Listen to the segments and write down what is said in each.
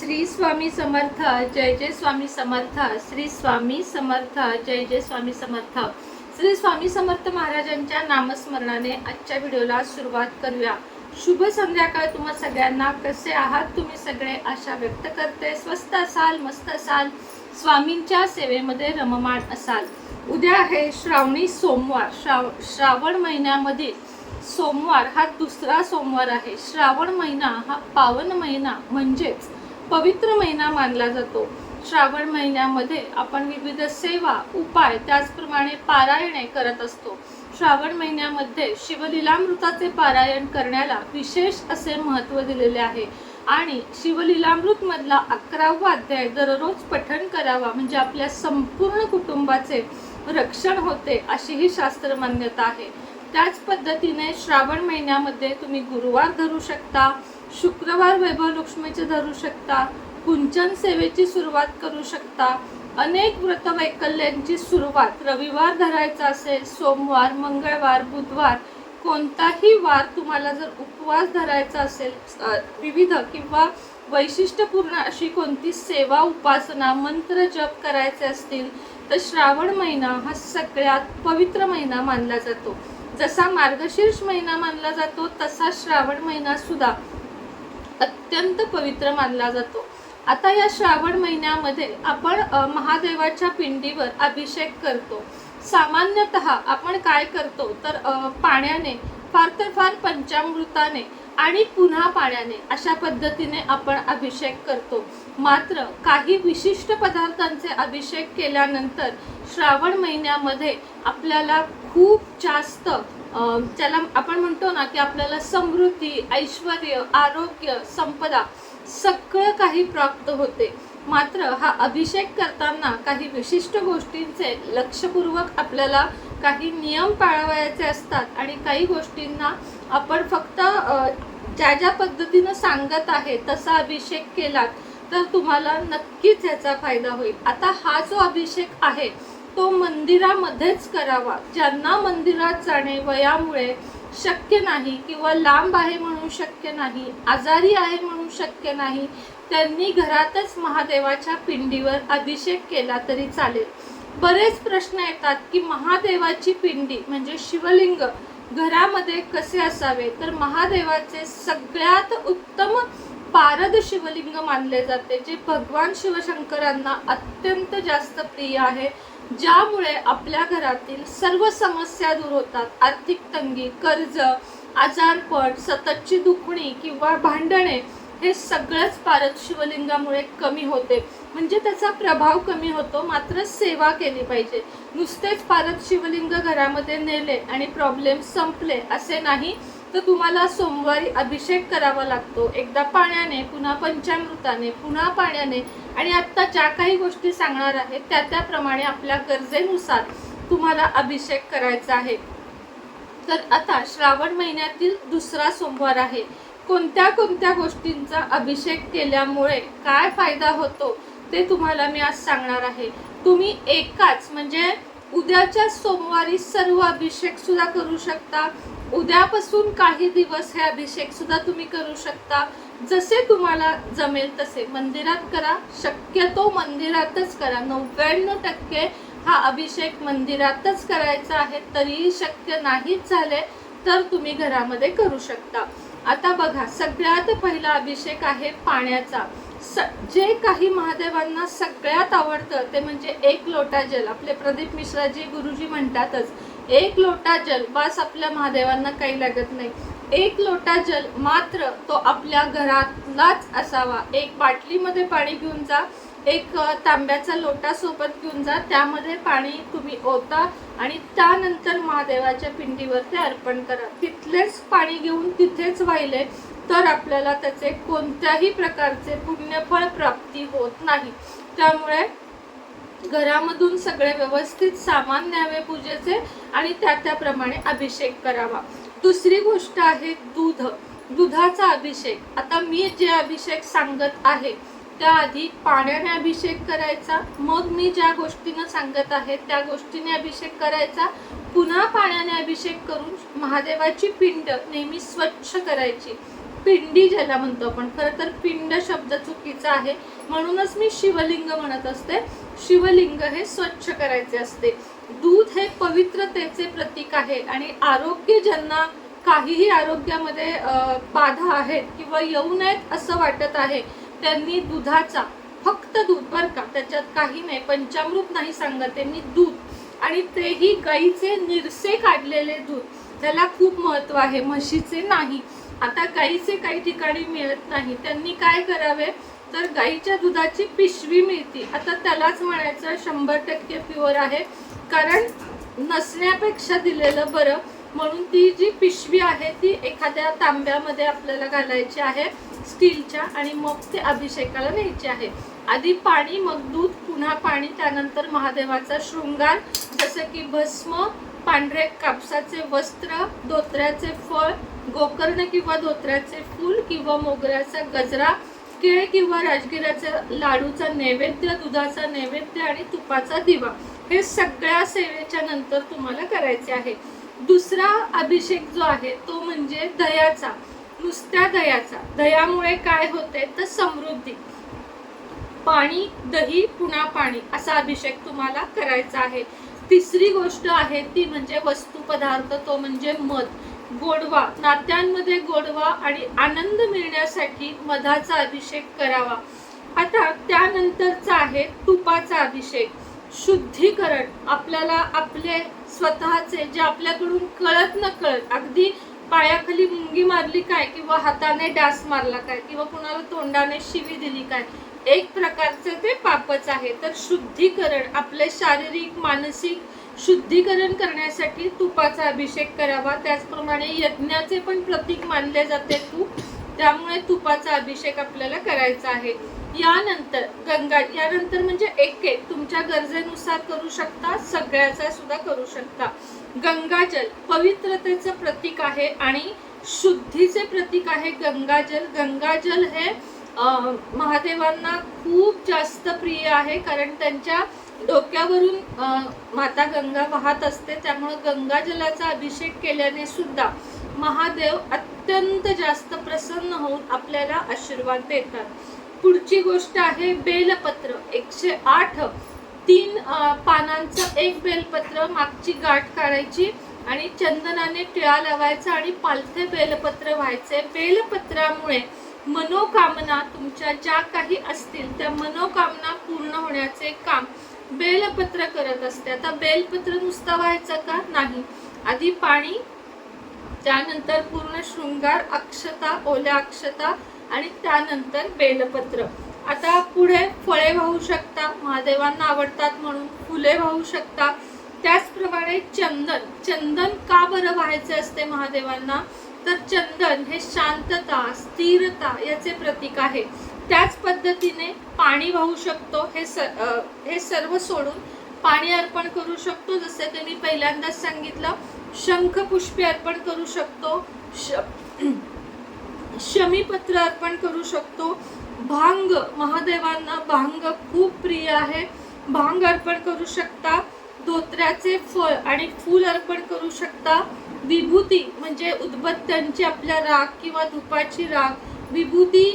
श्री स्वामी समर्थ जय जय स्वामी समर्थ श्री स्वामी समर्थ जय जय स्वामी समर्थ. श्री स्वामी समर्थ महाराजांच्या नामस्मरणाने आजच्या व्हिडिओला सुरुवात करूया. शुभ संध्याकाळ तुम्हा सगळ्यांना. कसे आहात तुम्ही सगळे? आशा व्यक्त करते. स्वस्त असाल मस्त असाल. स्वामींच्या सेवेमध्ये रममाण असाल. उद्या आहे श्रावणी सोमवार. श्राव श्रावण महिन्यामध्ये सोमवार हा दुसरा सोमवार आहे. श्रावण महिना हा पावन महिना म्हणजेच पवित्र महिना मानला जातो. श्रावण महिन्यामध्ये आपण विविध सेवा उपाय त्याचप्रमाणे पारायणे करत असतो. श्रावण महिन्यामध्ये शिवलीलामृताचे पारायण करण्याला विशेष असे महत्त्व दिलेले आहे. आणि शिवलीलामृतमधला अकरावा अध्याय दररोज पठण करावा म्हणजे आपल्या संपूर्ण कुटुंबाचे रक्षण होते अशी ही शास्त्र मान्यता आहे. त्याच पद्धतीने श्रावण महिन्यामध्ये तुम्ही गुरुवार धरू शकता शुक्रवार वैभव लक्ष्मीचे धरू शकता कुंचन सेवेची सुरुवात करू शकता. अनेक व्रत वैकल्यांची सुरुवात रविवार धरायचा असेल सोमवार मंगळवार बुधवार कोणताही वार तुम्हाला जर उपवास धरायचा असेल विविध किंवा वैशिष्ट्यपूर्ण अशी कोणती सेवा उपासना मंत्र जप करायचे असतील तर श्रावण महिना हा सगळ्यात पवित्र महिना मानला जातो. जसा मार्गशीर्ष महिना मानला जातो तसा श्रावण महिना सुद्धा अत्यंत पवित्र मानला जातो. आता या श्रावण महिन्यामध्ये आपण महादेवाच्या पिंडीवर अभिषेक करतो. सामान्यतः आपण काय करतो? तर पाण्याने फार तर फार पंचामृताने आणि पुन्हा पाण्याने अशा पद्धतीने आपण अभिषेक करतो. मात्र काही विशिष्ट पदार्थांचे अभिषेक केल्यानंतर श्रावण महिन्यामध्ये आपल्याला खूप जास्त त्याला आपण म्हणतो ना की आपल्याला समृद्धी ऐश्वर आरोग्य संपदा सगळं काही प्राप्त होते. मात्र हा अभिषेक करताना काही विशिष्ट गोष्टींचे लक्षपूर्वक आपल्याला काही नियम पाळवायचे असतात आणि काही गोष्टींना आपण फक्त ज्या ज्या पद्धतीनं सांगत आहे तसा अभिषेक केलात तर तुम्हाला नक्कीच याचा फायदा होईल. आता हा जो अभिषेक आहे तो मंदिरामध्येच करावा. ज्यांना मंदिरात जाणे वयामुळे शक्य नाही किंवा लांब आहे म्हणून शक्य नाही आजारी आहे म्हणून शक्य नाही त्यांनी घरातच महादेवाच्या पिंडीवर अभिषेक केला तरी चालेल. बरेच प्रश्न येतात की महादेवाची पिंडी म्हणजे शिवलिंग घरामध्ये कसे असावे? तर महादेवाचे सगळ्यात उत्तम पारद शिवलिंग मानले जाते जे भगवान शिवशंकरांना अत्यंत जास्त प्रिय आहे ज्यामुळे आपल्या घरातील सर्व समस्या दूर होतात. आर्थिक तंगी कर्ज आजारपण सततची दुखणी किंवा भांडणे हे सगळंच पारद शिवलिंगामुळे कमी होते. म्हणजे त्याचा प्रभाव कमी होतो मात्र सेवा केली पाहिजे. नुसतेच पारद शिवलिंग घरामध्ये नेले आणि प्रॉब्लेम संपले असे नाही तर तुम्हाला सोमवारी अभिषेक करावा लागतो. एकदा पाण्याने पुन्हा पंचामृताने पुन्हा पाण्याने आणि आत्ता ज्या काही गोष्टी सांगणार आहे त्या त्याप्रमाणे आपल्या गरजेनुसार तुम्हाला अभिषेक करायचा आहे. तर आता श्रावण महिन्यातील दुसरा सोमवार आहे. कोणत्या कोणत्या गोष्टींचा अभिषेक केल्यामुळे काय फायदा होतो ते तुम्हाला मी आज सांगणार आहे. तुम्ही एकाच म्हणजे उद्याच्या सोमवारी सर्व अभिषेक सुद्धा करू शकता. उद्यापासून काही दिवस हे अभिषेक सुद्धा तुम्ही करू शकता. जसे तुम्हाला जमेल तसे. मंदिरात करा. शक्यतो मंदिरातच करा. नव्याण्णव टक्के हा अभिषेक मंदिरातच करायचा आहे. तरीही शक्य नाहीच झाले तर तुम्ही घरामध्ये करू शकता. आता बघा सगळ्यात पहिला अभिषेक आहे पाण्याचा. स जे काही महादेवांना सगळ्यात आवडतं ते म्हणजे एक लोटा जल. आपले प्रदीप मिश्राजी गुरुजी म्हणतातच एक लोटा जल बस आपल्या महादेवांना काही लागत नाही. एक लोटा जल मात्र तो आपल्या घरातलाच असावा. एक बाटलीमध्ये पाणी घेऊन जा एक तांब्याचा लोटा सोबत घेऊन जा. त्यामध्ये पाणी तुम्ही ओता आणि त्यानंतर महादेवाच्या पिंडीवर ते अर्पण करा. तिथलेच पाणी घेऊन तिथेच वाहिले तर आपल्याला त्याचे कोणत्याही प्रकारचे पुण्यफळ प्राप्ती होत नाही. त्यामुळे घरामधून सगळे व्यवस्थित सामान न्यावे पूजेचे आणि त्या त्याप्रमाणे अभिषेक करावा. दुसरी गोष्ट आहे दूध. दुधाचा अभिषेक. आता मी जे अभिषेक सांगत आहे त्याआधी पाण्याने अभिषेक करायचा. मग मी ज्या गोष्टीनं सांगत आहे त्या गोष्टीने अभिषेक करायचा. पुन्हा पाण्याने अभिषेक करून महादेवाची पिंड नेहमी स्वच्छ करायची. पिंडी ज्याला म्हणतो आपण. खरं तर पिंड शब्द चुकीचा आहे. म्हणूनच मी शिवलिंग म्हणत असते. शिवलिंग हे स्वच्छ करायचे असते. दूध हे पवित्रतेचे प्रतीक आहे आणि आरोग्य ज्यांना काहीही आरोग्यामध्ये बाधा आहेत किंवा येऊ नयेत असं वाटत आहे त्यांनी दुधाचा फक्त दूध बरं का त्याच्यात काही नाही पंचामृत नाही सांगत आहे मी दूध. आणि तेही गाईचे निरसे काढलेले दूध त्याला खूप महत्त्व आहे म्हशीचे नाही. आता गाईचे काही ठिकाणी मिळत नाही. त्यांनी काय करावे? तर गाईच्या दुधाची पिशवी मिळते. आता त्यालाच म्हणायचं शंभर टक्के प्युअर आहे. कारण नसण्यापेक्षा दिलेलं बरं म्हणून ती जी पिशवी आहे ती एखाद्या तांब्यामध्ये आपल्याला घालायची आहे स्टीलच्या आणि मग ते अभिषेकाला न्यायचे आहे. आधी पाणी मग दूध पुन्हा पाणी त्यानंतर महादेवाचा शृंगार जसं की भस्म पांढरे कापसाचे वस्त्र धोत्र्याचे फळ गोकर्ण किंवा धोत्र्याचे फूल किंवा मोगऱ्याचा गजरा केळ किंवा राजगिराच्या लाडूचा नैवेद्य दुधाचा नैवेद्य आणि तुपाचा दिवा. हे सगळ्या सेवेच्या नंतर तुम्हाला करायचे आहे. दुसरा अभिषेक जो आहे तो म्हणजे दयाचा. नुसत्या दयाचा. दयामुळे काय होते तर समृद्धी. पाणी दही पुन्हा पाणी असा अभिषेक तुम्हाला करायचा आहे. तिसरी गोष्ट आहे ती म्हणजे वस्तू पदार्थ तो म्हणजे मध. गोडवा. नात्यांमध्ये गोडवा आणि आनंद मिळण्यासाठी मधाचा अभिषेक करावा. आता त्यानंतरचा आहे तुपाचा अभिषेक. शुद्धीकरण. आपल्याला आपले स्वतःचे जे आपल्याकडून कळत न कळत अगदी पायाखाली मुंगी मारली काय किंवा हाताने डास मारला काय किंवा कुणाला तोंडाने शिवी दिली काय एक प्रकारचं ते पापच आहे. तर शुद्धीकरण आपले शारीरिक मानसिक शुद्धीकरण करण्यासाठी तुपाचा अभिषेक करावा. त्याचप्रमाणे यज्ञाचे पण प्रतीक मानले जाते तूप त्यामुळे तुपाचा अभिषेक आपल्याला करायचा आहे. यानंतर गंगा यानंतर म्हणजे एक एक तुमच्या गरजेनुसार करू शकता सगळ्याचा सुद्धा करू शकता. गंगाजल पवित्रतेचं प्रतीक आहे आणि शुद्धीचे प्रतीक आहे गंगाजल. गंगाजल हे महादेवांना खूप जास्त प्रिय आहे कारण त्यांच्या डोक्यावरून माता गंगा वाहत असते. त्यामुळे गंगाजलाचा अभिषेक केल्याने सुद्धा महादेव अत्यंत जास्त प्रसन्न होऊन आपल्याला आशीर्वाद देतात. पुढची गोष्ट आहे बेलपत्र. एकशे आठ तीन पानांचं एक बेलपत्र मागची गाठ काढायची आणि चंदनाने टिळा लावायचा आणि पालथे बेलपत्र व्हायचे. बेलपत्रामुळे मनोकामना तुमच्या ज्या काही असतील त्या मनोकामना पूर्ण होण्याचे काम बेलपत्र करत असते. आता बेलपत्र नुसतं व्हायचं का? नाही. आधी पाणी त्यानंतर पूर्ण शृंगार अक्षता ओल्या अक्षता आणि त्यानंतर बेलपत्र. आता पुढे फळे वाहू शकता महादेवांना आवडतात म्हणून फुले वाहू शकता. त्याचप्रमाणे चंदन. चंदन का बरं व्हायचे असते महादेवांना? तर चंदन हे शांतता स्थिरता याचे प्रतीक आहे. त्याच पद्धतीने पाणी वाहू शकतो हे स हे सर्व सोडून पाणी अर्पण करू शकतो. जसे ते मी पहिल्यांदाच सांगितलं शंखपुष्पे अर्पण करू शकतो. श शमीपत्र अर्पण करू शकतो. भांग महादेवांना भांग खूप प्रिय आहे. भांग अर्पण करू शकता. धोत्र्याचे फळ आणि फूल अर्पण करू शकता. विभूती म्हणजे उदबत्त्यांची आपल्या राग किंवा धुपाची राग. विभूती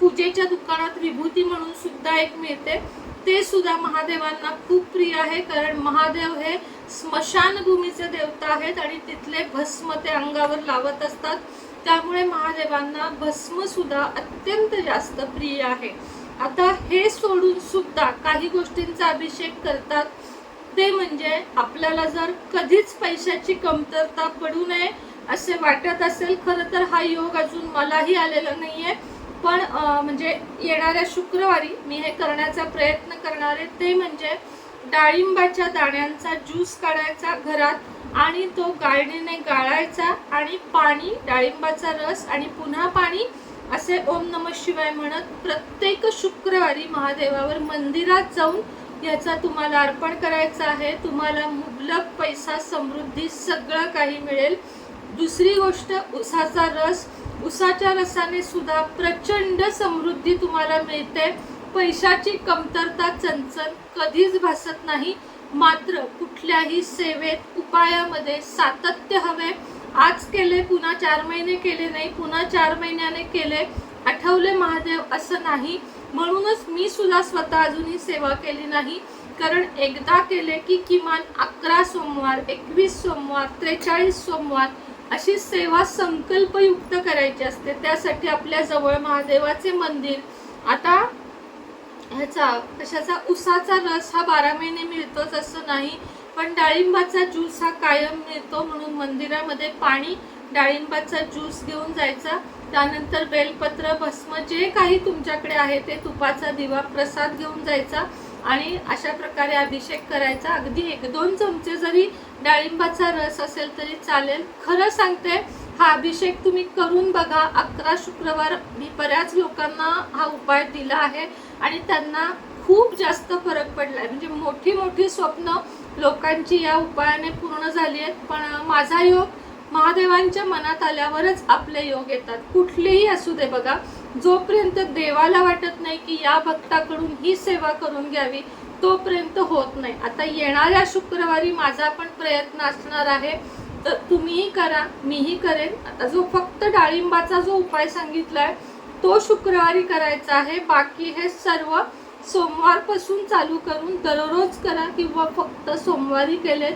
पूजेच्या दुकानात विभूती म्हणून सुद्धा एक मिळते. ते सुद्धा महादेवांना खूप प्रिय आहे कारण महादेव हे स्मशानभूमीचे देवता आहेत आणि तिथले भस्म ते अंगावर लावत असतात. त्यामुळे महादेवांना भस्म सुद्धा अत्यंत जास्त प्रिय आहे. आता हे सोडून सुद्धा काही गोष्टींचा अभिषेक करतात ते म्हणजे आपल्याला जर कधीच पैशाची कमतरता पडू नये असे वाटत असेल खरं तर हा योग अजून मलाही आलेला नाहीये. पण म्हणजे येणाऱ्या शुक्रवारी मी हे करण्याचा प्रयत्न करणार आहे. ते म्हणजे डाळिंबाच्या दाण्यांचा ज्यूस काढायचा घरात. आणि तो गाळणीने गाळायचा आणि पाणी डाळिंबाचा रस आणि पुन्हा पाणी असे ओम नम शिवाय म्हणत प्रत्येक शुक्रवारी महादेवावर मंदिरात जाऊन याचा तुम्हाला अर्पण करायचं आहे. तुम्हाला मुबलक पैसा समृद्धी सगळं काही मिळेल. दुसरी गोष्ट उसाचा रस. उसाच्या रसाने सुद्धा प्रचंड समृद्धी तुम्हाला मिळते. पैशाची कमतरता चंचल कधीच भासत नाही. मात्र कुठल्याही सेवेत उपायामध्ये सातत्य हवे. आज केले पुन्हा चार महिने केले नाही पुन्हा चार महिन्याने केले. आठवले महादेव असं नाही. म्हणूनच मी सुद्धा स्वतः अजूनही सेवा केली नाही. कारण एकदा केले की किमान अकरा सोमवार एकवीस सोमवार त्रेचाळीस सोमवार अशी सेवा संकल्पयुक्त करायची असते. त्यासाठी आपल्या जवळ महादेवाचे मंदिर. आता ह्याचा कशाचा उसाचा रस हा बारा महिने मिळतोच असं नाही. पण डाळिंबाचा ज्यूस हा कायम मिळतो म्हणून मंदिरामध्ये पाणी डाळिंबाचा ज्यूस घेऊन जायचा. त्यानंतर बेलपत्र भस्म जे काही तुमच्याकडे आहे ते तुपाचा दिवा प्रसाद घेऊन जायचा आणि अशा प्रकारे अभिषेक करायचा. अगदी एक दोन चमचे जरी डाळिंबाचा रस असेल तरी चालेल. खरं सांगते हा अभिषेक तुम्ही करून बघा. अकरा शुक्रवार मी बऱ्याच लोकांना हा उपाय दिला आहे आणि त्यांना खूप जास्त फरक पडलाय. म्हणजे मोठी मोठी स्वप्न लोकांची या उपायाने पूर्ण झाली आहेत. पण माझा योग महादेवांच्या मनात आल्यावरच आपले योग येतात. कुठलेही असू दे बघा. जोपर्यंत देवाला वाटत नाही की या भक्ताकडून ही सेवा करून घ्यावी तोपर्यंत होत नाही. आता येणाऱ्या शुक्रवारी माझा पण प्रयत्न असणार आहे. तर तुम्हीही करा मीही करेन. आता जो फक्त डाळिंबाचा जो उपाय सांगितलाय तो शुक्रवारी करायचा आहे. बाकी हे सर्व सोमवारपासून चालू करून दररोज करा किंवा फक्त सोमवारी केले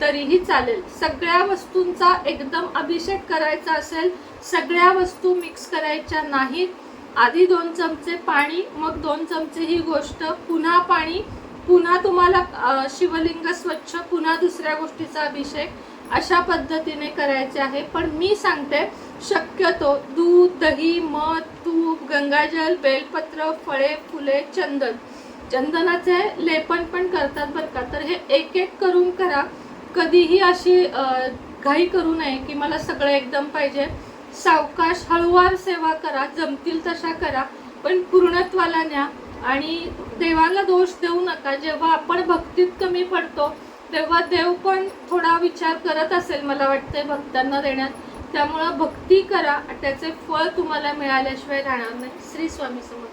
तरीही चालेल. सगळ्या वस्तूंचा एकदम अभिषेक करायचा असेल सगळ्या वस्तू मिक्स करायच्या नाहीत. आधी दोन चमचे पाणी मग दोन चमचे ही गोष्ट पुन्हा पाणी पुन्हा तुम्हाला शिवलिंग स्वच्छ पुन्हा दुसऱ्या गोष्टीचा अभिषेक. अशा पद्धतीने करायचे आहे. पण मी सांगते शक्यतो दूध दही मध तूप गंगाजल बेलपत्र फळे फुले चंदन. चंदनाचे लेपन पण करतात बरं का. तर हे एक एक करून करा. कधीही अशी घाई करू नये की मला सगळं एकदम पाहिजे. सावकाश हळूवार सेवा करा. जमतील तशा करा. पण पूर्णत्वाला न्या. आणि देवाला दोष देऊ नका. जेव्हा आपण भक्तीत कमी पडतो तेव्हा देव पण थोडा विचार करत असेल मला वाटतंय भक्तांना देण्यात. त्यामुळं भक्ती करा त्याचे फळ तुम्हाला मिळाल्याशिवाय राहणार नाही. श्री स्वामी समर्थ.